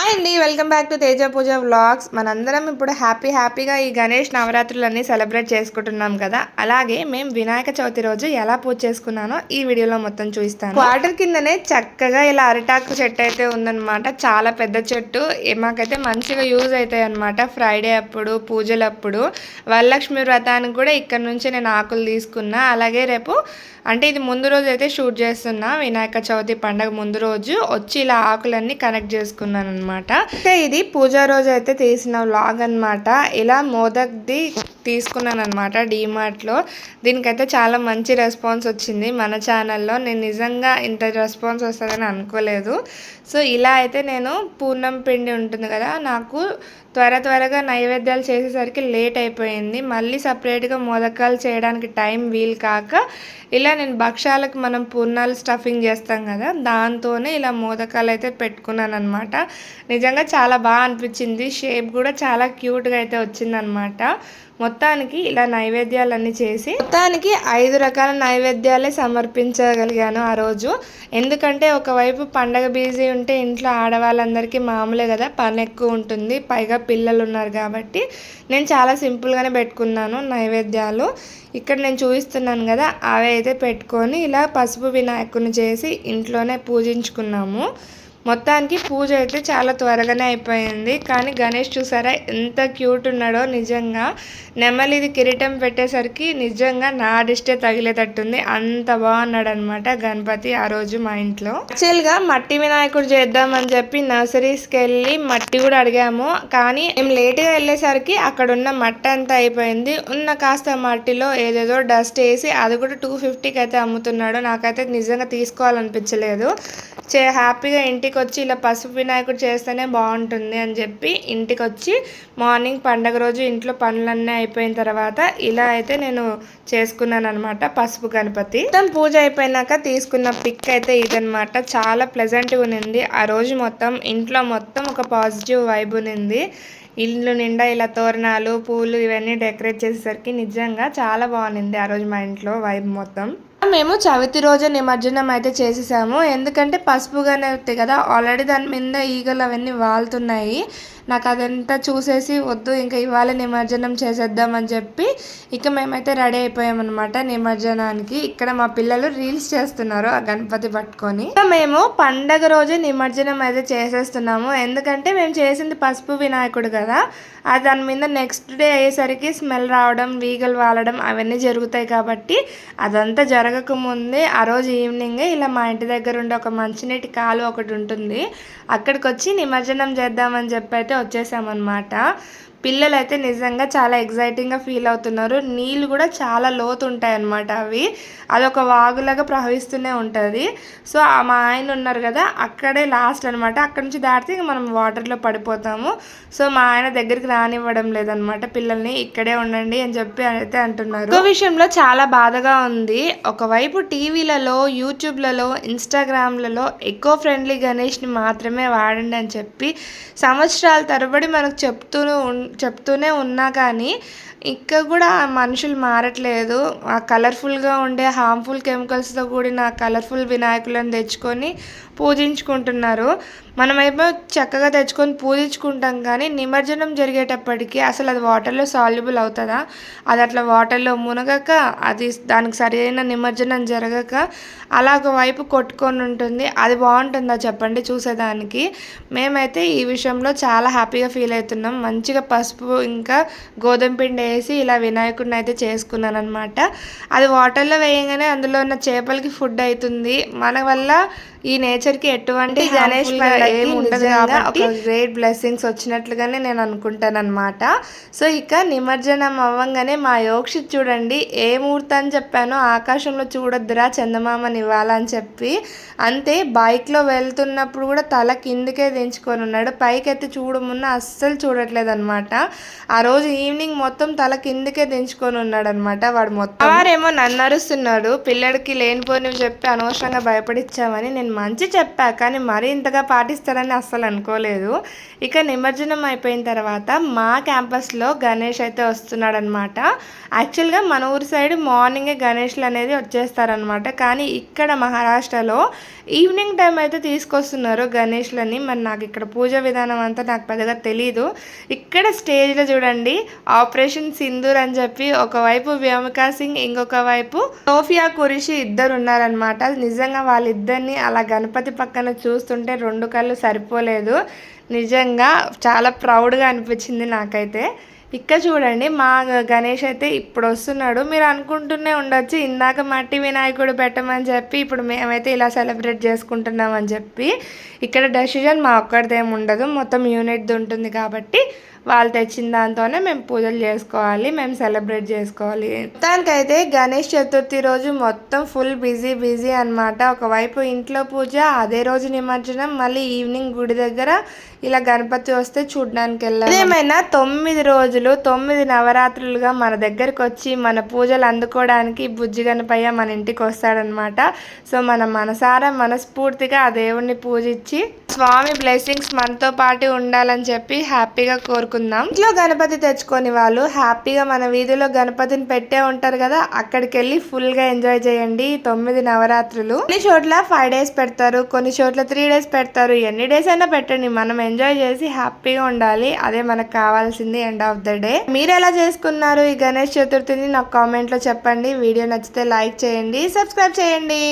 Hi అండి welcome back to Teja Pooja vlogs. మనందరం ఇప్పుడు హ్యాపీ హ్యాపీగా ఈ గణేష్ నవరాత్రులన్నీ సెలబ్రేట్ చేసుకుంటున్నాం కదా. అలాగే మేము వినాయక చవితి రోజు ఎలా పూజ చేసుకున్నానో ఈ వీడియోలో మొత్తం చూపిస్తాను. వాటర్ కిందనే చక్కగా ఇలా అరిటాకు చెట్టు అయితే ఉందన్నమాట. చాలా పెద్ద చెట్టు. మాకైతే మంచిగా యూజ్ అవుతాయి అనమాట ఫ్రైడే అప్పుడు పూజలప్పుడు. వరలక్ష్మి వ్రతానికి కూడా ఇక్కడ నుంచి నేను ఆకులు తీసుకున్నా. అలాగే రేపు అంటే ఇది ముందు రోజు అయితే షూట్ చేస్తున్నా. వినాయక చవితి పండగ ముందు రోజు వచ్చి ఇలా ఆకులన్నీ కనెక్ట్ చేసుకున్నాను అనమాట అయితే ఇది పూజా రోజు అయితే తీసిన వ్లాగ్ అనమాట ఇలా మోదక్ది తీసుకున్నాను అనమాట డీమార్ట్లో దీనికైతే చాలా మంచి రెస్పాన్స్ వచ్చింది. మన ఛానల్లో నేను నిజంగా ఇంత రెస్పాన్స్ వస్తుందని అనుకోలేదు. సో ఇలా అయితే నేను పూర్ణం పిండి ఉంటుంది కదా నాకు త్వర త్వరగా నైవేద్యాలు చేసేసరికి లేట్ అయిపోయింది. మళ్ళీ సపరేట్గా మోదకాలు చేయడానికి టైం వీలు కాక ఇలా నేను భక్షాలకు మనం పూర్ణాలు స్టఫింగ్ చేస్తాం కదా దాంతోనే ఇలా మోదకాలు అయితే పెట్టుకున్నాను అనమాట నిజంగా చాలా బాగా అనిపించింది. షేప్ కూడా చాలా క్యూట్గా అయితే వచ్చిందనమాట మొత్తానికి ఇలా నైవేద్యాలన్నీ చేసి మొత్తానికి ఐదు రకాల నైవేద్యాలే సమర్పించగలిగాను ఆ రోజు. ఎందుకంటే ఒకవైపు పండగ బిజీ ఉంటే ఇంట్లో ఆడవాళ్ళందరికీ మామూలే కదా పని ఎక్కువ ఉంటుంది. పైగా పిల్లలు ఉన్నారు కాబట్టి నేను చాలా సింపుల్గానే పెట్టుకున్నాను నైవేద్యాలు. ఇక్కడ నేను చూపిస్తున్నాను కదా అవి అయితే పెట్టుకొని ఇలా పసుపు వినాయకుని చేసి ఇంట్లోనే పూజించుకున్నాము. మొత్తానికి పూజ అయితే చాలా త్వరగానే అయిపోయింది. కానీ గణేష్ చూసారా ఎంత క్యూట్ ఉన్నాడో నిజంగా. నెమలిది కిరీటం పెట్టేసరికి నిజంగా నా దిష్టే తగిలేటట్టుంది. అంత బాగున్నాడు అనమాట గణపతి ఆ రోజు మా ఇంట్లో. యాక్చువల్గా మట్టి వినాయకుడు చేద్దామని చెప్పి నర్సరీస్కి వెళ్ళి మట్టి కూడా అడిగాము. కానీ మేము లేట్గా వెళ్ళేసరికి అక్కడ ఉన్న మట్టి అంతా అయిపోయింది. ఉన్న కాస్త మట్టిలో ఏదేదో డస్ట్ వేసి అది కూడా టూ ఫిఫ్టీకి అయితే అమ్ముతున్నాడు. నాకైతే నిజంగా తీసుకోవాలనిపించలేదు. చే హ్యాపీగా ఇంటికి వచ్చి ఇలా పసుపు వినాయకుడు చేస్తేనే బాగుంటుంది అని చెప్పి ఇంటికి వచ్చి మార్నింగ్ పండగ రోజు ఇంట్లో పనులన్నీ అయిపోయిన తర్వాత ఇలా అయితే నేను చేసుకున్నాను అనమాట పసుపు గణపతి. మొత్తం పూజ అయిపోయినాక తీసుకున్న పిక్ అయితే ఇదనమాట చాలా ప్లెజెంట్గా ఉన్నింది. ఆ రోజు మొత్తం ఇంట్లో మొత్తం ఒక పాజిటివ్ వైబ్ ఉన్నింది. ఇల్లు నిండా ఇలా తోరణాలు పూలు ఇవన్నీ డెకరేట్ చేసేసరికి నిజంగా చాలా బాగుంది ఆ రోజు మా ఇంట్లో వైబ్ మొత్తం. మేము చవితి రోజు నిమజ్జనం అయితే చేసేసాము. ఎందుకంటే పసుపుగానే కదా. ఆల్రెడీ దాని మీద ఈగలు అవన్నీ వాళ్తున్నాయి. నాకు అదంతా చూసేసి వద్దు ఇంకా ఇవాళ నిమజ్జనం చేసేద్దామని చెప్పి ఇక మేమైతే రెడీ అయిపోయామన్నమాట నిమజ్జనానికి. ఇక్కడ మా పిల్లలు రీల్స్ చేస్తున్నారు ఆ గణపతి పట్టుకొని. మేము పండగ రోజు నిమజ్జనం అయితే చేసేస్తున్నాము. ఎందుకంటే మేము చేసింది పసుపు వినాయకుడు కదా. అది దాని మీద నెక్స్ట్ డే అయ్యేసరికి స్మెల్ రావడం వీగలు వాలడం అవన్నీ జరుగుతాయి కాబట్టి అదంతా జరగకముందే ఆ రోజు ఈవినింగ్ ఇలా మా ఇంటి దగ్గర ఉండే ఒక మంచినీటి కాలు ఒకటి ఉంటుంది. అక్కడికి వచ్చి నిమజ్జనం చేద్దామని చెప్పి అయితే వచ్చేసామన్నమాట. పిల్లలు అయితే నిజంగా చాలా ఎగ్జైటింగ్గా ఫీల్ అవుతున్నారు. నీళ్ళు కూడా చాలా లోతు ఉంటాయి అన్నమాట అవి. అదొక వాగులాగా ప్రవహిస్తూనే ఉంటుంది. సో మా ఆయన ఉన్నారు కదా అక్కడే లాస్ట్ అనమాట అక్కడ నుంచి దాటితే మనం వాటర్లో పడిపోతాము. సో మా ఆయన దగ్గరికి రానివ్వడం లేదనమాట పిల్లల్ని ఇక్కడే ఉండండి అని చెప్పి అయితే అంటున్నారు. ఇంకో విషయంలో చాలా బాధగా ఉంది. ఒకవైపు టీవీలలో యూట్యూబ్లలో ఇన్స్టాగ్రామ్లలో ఎకో ఫ్రెండ్లీ గణేష్ని మాత్రమే వాడండి అని చెప్పి సంవత్సరాల తరబడి మనకు చెప్తూ చెప్తూనే ఉన్నా కానీ ఇంకా కూడా మనుషులు మారట్లేదు. ఆ కలర్ఫుల్గా ఉండే హార్మ్ఫుల్ కెమికల్స్తో కూడిన కలర్ఫుల్ వినాయకులను తెచ్చుకొని పూజించుకుంటున్నారు. మనమేమో చక్కగా తెచ్చుకొని పూజించుకుంటాం కానీ నిమజ్జనం జరిగేటప్పటికి అసలు అది వాటర్లో సాల్యుబుల్ అవుతుందా? అది అట్లా వాటర్లో మునగక అది దానికి సరైన నిమజ్జనం జరగక అలా ఒక వైపు కొట్టుకొని ఉంటుంది. అది బాగుంటుందా చెప్పండి చూసేదానికి. మేమైతే ఈ విషయంలో చాలా హ్యాపీగా ఫీల్ అవుతున్నాం. మంచిగా పసుపు ఇంకా గోధుమ పిండి వేసి ఇలా వినాయకుడిని అయితే చేసుకున్నాను అనమాట అది వాటర్లో వేయగానే అందులో ఉన్న చేపలకి ఫుడ్ అవుతుంది. మన వల్ల ఈ నేచర్కి ఎటువంటి గణేష్ ఏమి ఉండదు కాబట్టి గ్రేట్ బ్లెస్సింగ్స్ వచ్చినట్లుగానే నేను అనుకుంటాను అనమాట సో ఇక నిమజ్జనం అవ్వంగానే మా యోక్షిత్ చూడండి ఏ ముహూర్తం అని చెప్పానో ఆకాశంలో చూడొద్దురా చందమామని ఇవ్వాలని చెప్పి అంతే బైక్లో వెళ్తున్నప్పుడు కూడా తల కిందికే దించుకొని ఉన్నాడు. పైకి ఎత్తి చూడమున్న అస్సలు చూడట్లేదు అనమాట ఆ రోజు ఈవినింగ్ మొత్తం తల కిందికే దించుకొని ఉన్నాడు అనమాట వాడు మొత్తం. వారేమో నన్ను అరుస్తున్నాడు పిల్లడికి లేనిపోనివి చెప్పి అనవసరంగా భయపడిచ్చామని నేను నేను మంచి చెప్పా కానీ మరీ ఇంతగా పాటిస్తారని అస్సలు అనుకోలేదు. ఇక నిమజ్జనం అయిపోయిన తర్వాత మా క్యాంపస్లో గణేష్ అయితే వస్తున్నాడనమాట. యాక్చువల్గా మన ఊరి సైడ్ మార్నింగే గణేష్లు అనేది వచ్చేస్తారనమాట. కానీ ఇక్కడ మహారాష్ట్రలో ఈవినింగ్ టైం అయితే తీసుకొస్తున్నారు గణేష్లని. మరి నాకు ఇక్కడ పూజ విధానం అంతా నాకు పెద్దగా తెలీదు. ఇక్కడ స్టేజ్లో చూడండి ఆపరేషన్ సింధూర్ అని చెప్పి ఒకవైపు వ్యోమికా సింగ్ ఇంకొక వైపు సోఫియా కురిషి ఇద్దరు ఉన్నారనమాట. నిజంగా వాళ్ళిద్దరిని అలా గణపతి పక్కన చూస్తుంటే రెండు కళ్ళు సరిపోలేదు. నిజంగా చాలా ప్రౌడ్గా అనిపించింది నాకైతే. ఇక్కడ చూడండి మా గణేష్ అయితే ఇప్పుడు వస్తున్నాడు. మీరు అనుకుంటూనే ఉండొచ్చు ఇందాక మట్టి వినాయకుడు పెట్టమని చెప్పి ఇప్పుడు మేమైతే ఇలా సెలబ్రేట్ చేసుకుంటున్నామని చెప్పి ఇక్కడ డెసిజన్ మా ఒక్కడిదేం ఉండదు. మొత్తం యూనిట్ది ఉంటుంది కాబట్టి వాళ్ళు తెచ్చిన దాంతోనే మేము పూజలు చేసుకోవాలి మేము సెలబ్రేట్ చేసుకోవాలి. మొత్తానికైతే గణేష్ చతుర్థి రోజు మొత్తం ఫుల్ బిజీ బిజీ అనమాట ఒకవైపు ఇంట్లో పూజ అదే రోజు నిమజ్జనం మళ్ళీ ఈవినింగ్ గుడి దగ్గర ఇలా గణపతి వస్తే చూడడానికి వెళ్ళాలి ఏమైనా తొమ్మిది రోజులు తొమ్మిది నవరాత్రులుగా మన దగ్గరకు వచ్చి మన పూజలు అందుకోవడానికి బుజ్జి గణపయ్య మన ఇంటికి వస్తాడనమాట సో మనం మనసారా మనస్ఫూర్తిగా ఆ దేవుణ్ణి పూజించి స్వామి బ్లెస్సింగ్స్ మనతో పాటు ఉండాలని చెప్పి హ్యాపీగా కోరుకుందాం. ఇంట్లో గణపతి తెచ్చుకొని వాళ్ళు హ్యాపీగా మన వీధిలో గణపతిని పెట్టే ఉంటారు కదా అక్కడికి వెళ్ళి ఫుల్గా ఎంజాయ్ చేయండి. తొమ్మిది నవరాత్రులు. కొన్ని చోట్ల ఫైవ్ డేస్ పెడతారు కొన్ని చోట్ల త్రీ డేస్ పెడతారు. ఎన్ని డేస్ అయినా పెట్టండి. మనం ఎంజాయ్ చేసి హ్యాపీగా ఉండాలి. అదే మనకు కావాల్సింది ఎండ్ ఆఫ్ ద డే. మీరు ఎలా చేసుకున్నారు ఈ గణేష్ చతుర్థిని నాకు కామెంట్లో చెప్పండి. వీడియో నచ్చితే లైక్ చేయండి సబ్స్క్రైబ్ చేయండి.